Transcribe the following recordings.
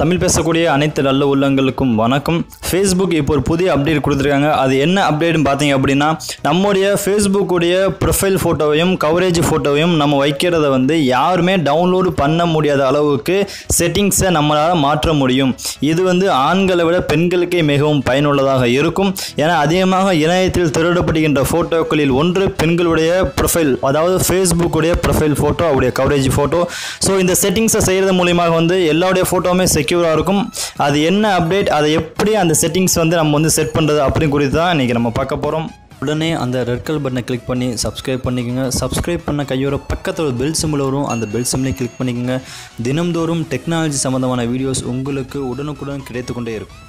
தமிழ் பேசக்கூடிய அனைத்து நல்ல உள்ளங்களுக்கும் வணக்கம். ஃபேஸ்புக் இப்போ ஒரு புதிய அப்டேட் கொடுத்துருக்காங்க. அது என்ன அப்டேட்னு பார்த்தீங்க அப்படின்னா நம்முடைய ஃபேஸ்புக்குடைய ப்ரொஃபைல் ஃபோட்டோவையும் கவரேஜ் ஃபோட்டோவையும் நம்ம வைக்கிறத வந்து யாருமே டவுன்லோடு பண்ண முடியாத அளவுக்கு செட்டிங்ஸை நம்மளால் மாற்ற முடியும். இது வந்து ஆண்களை விட பெண்களுக்கே மிகவும் பயனுள்ளதாக இருக்கும். ஏன்னா அதிகமாக இணையத்தில் திருடப்படுகின்ற ஃபோட்டோக்களில் ஒன்று பெண்களுடைய ப்ரொஃபைல் அதாவது ஃபேஸ்புக்குடைய ப்ரொஃபைல் ஃபோட்டோ அவருடைய கவரேஜ் ஃபோட்டோ ஸோ இந்த செட்டிங்ஸை செய்கிறது மூலியமாக வந்து எல்லாருடைய ஃபோட்டோவுமே செக்யூராக இருக்கும். அது என்ன அப்டேட் அதை எப்படி அந்த செட்டிங்ஸ் வந்து நம்ம வந்து செட் பண்ணுறது அப்படின்னு குறித்து தான் இன்றைக்கி நம்ம பார்க்க போகிறோம் உடனே அந்த ரெட் கலர் பட்டனை கிளிக் பண்ணி சப்ஸ்கிரைப் பண்ணிக்கோங்க. சப்ஸ்கிரைப் பண்ண கையோட பக்கத்தில் ஒரு பெல் சிம்பிள் வரும். அந்த பெல் சிம்பிளையும் கிளிக் பண்ணிக்கோங்க. தினம்தோறும் டெக்னாலஜி சம்மந்தமான வீடியோஸ் உங்களுக்கு உடனுக்குடன் கிடைத்து கொண்டே இருக்கும்.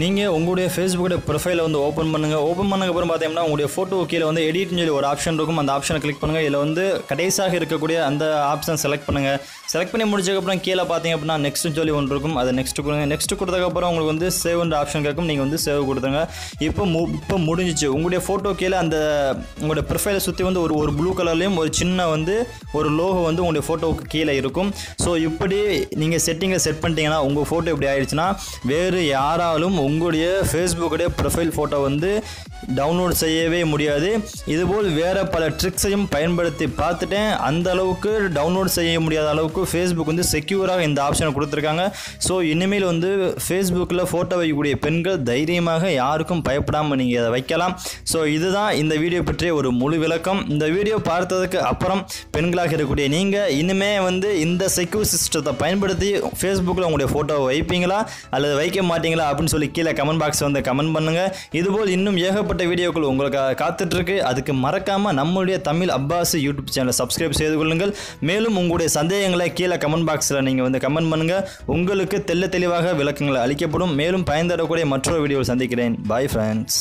நீங்கள் உங்களுடைய ஃபேஸ்புக்கோட ப்ரொஃபைலை வந்து ஓப்பன் பண்ணுங்கள் ஓப்பன் பண்ணக்கப்புறம் பார்த்தீங்கன்னா உங்களுடைய ஃபோட்டோ கீழே வந்து எடிட்னு சொல்லி ஒரு ஆப்ஷன் இருக்கும். அந்த ஆப்ஷனை கிளிக் பண்ணுங்கள் இதில் வந்து கடைசியாக இருக்கக்கூடிய அந்த ஆப்ஷன் செலக்ட் பண்ணுங்கள் செலக்ட் பண்ணி முடிச்சதுக்கப்புறம் கீழே பார்த்தீங்க அப்படின்னா நெக்ஸ்ட்னு சொல்லி ஒன்று இருக்கும். அதை நெக்ஸ்ட் கொடுங்க. நெக்ஸ்ட் கொடுத்ததுக்கப்புறம் உங்களுக்கு வந்து சேவ்ன்ற ஆப்ஷன் கேட்கும். நீங்கள் வந்து சேவ் கொடுத்துங்க இப்போ மு இப்போ முடிஞ்சிச்சு. உங்களுடைய ஃபோட்டோ கீழே அந்த உங்களுடைய ப்ரொஃபைலை சுற்றி வந்து ஒரு ஒரு ப்ளூ கலர்லேயும் ஒரு சின்ன வந்து ஒரு லோகோ வந்து உங்களுடைய ஃபோட்டோவுக்கு கீழே இருக்கும். ஸோ இப்படி நீங்கள் செட்டிங்கை செட் பண்ணிட்டீங்கன்னா உங்கள் ஃபோட்டோ இப்படி ஆயிடுச்சுன்னா வேறு யாராலும் உங்களுடைய ஃபேஸ்புக்குடைய ப்ரொஃபைல் ஃபோட்டோ வந்து டவுன்லோட் செய்யவே முடியாது. இதுபோல் வேறு பல ட்ரிக்ஸையும் பயன்படுத்தி பார்த்துட்டேன். அந்த அளவுக்கு டவுன்லோட் செய்ய முடியாத அளவுக்கு ஃபேஸ்புக் வந்து செக்யூராக இந்த ஆப்ஷனை கொடுத்துருக்காங்க. ஸோ இனிமேல் வந்து ஃபேஸ்புக்கில் ஃபோட்டோ வைக்கக்கூடிய பெண்கள் தைரியமாக யாருக்கும் பயப்படாமல் நீங்கள் அதை வைக்கலாம். ஸோ இதுதான் இந்த வீடியோ பற்றிய ஒரு முழு விளக்கம். இந்த வீடியோ பார்த்ததுக்கு அப்புறம் பெண்களாக இருக்கக்கூடிய நீங்கள் இனிமே வந்து இந்த செக்யூர் சிஸ்டத்தை பயன்படுத்தி ஃபேஸ்புக்கில் உங்களுடைய ஃபோட்டோவை வைப்பீங்களா? அல்லது வைக்க மாட்டீங்களா? அப்படின்னு சொல்லி கீழே கமெண்ட் பாக்ஸ் வந்து கமெண்ட் பண்ணுங்கள் இதுபோல் இன்னும் ஏகப்பட்ட வீடியோக்கள் உங்களுக்கு காத்துட்ருக்கு. அதுக்கு மறக்காமல் நம்மளுடைய தமிழ் அப்பாஸ் யூடியூப் சேனலை சப்ஸ்கிரைப் செய்து கொள்ளுங்கள். மேலும் உங்களுடைய சந்தேகங்களை கீழே கமெண்ட் பாக்ஸில் நீங்கள் வந்து கமெண்ட் பண்ணுங்கள் உங்களுக்கு தெல்ல தெளிவாக விளக்கங்கள் அளிக்கப்படும். மேலும் பயன் தரக்கூடிய மற்றொரு வீடியோவில் சந்திக்கிறேன். Bye friends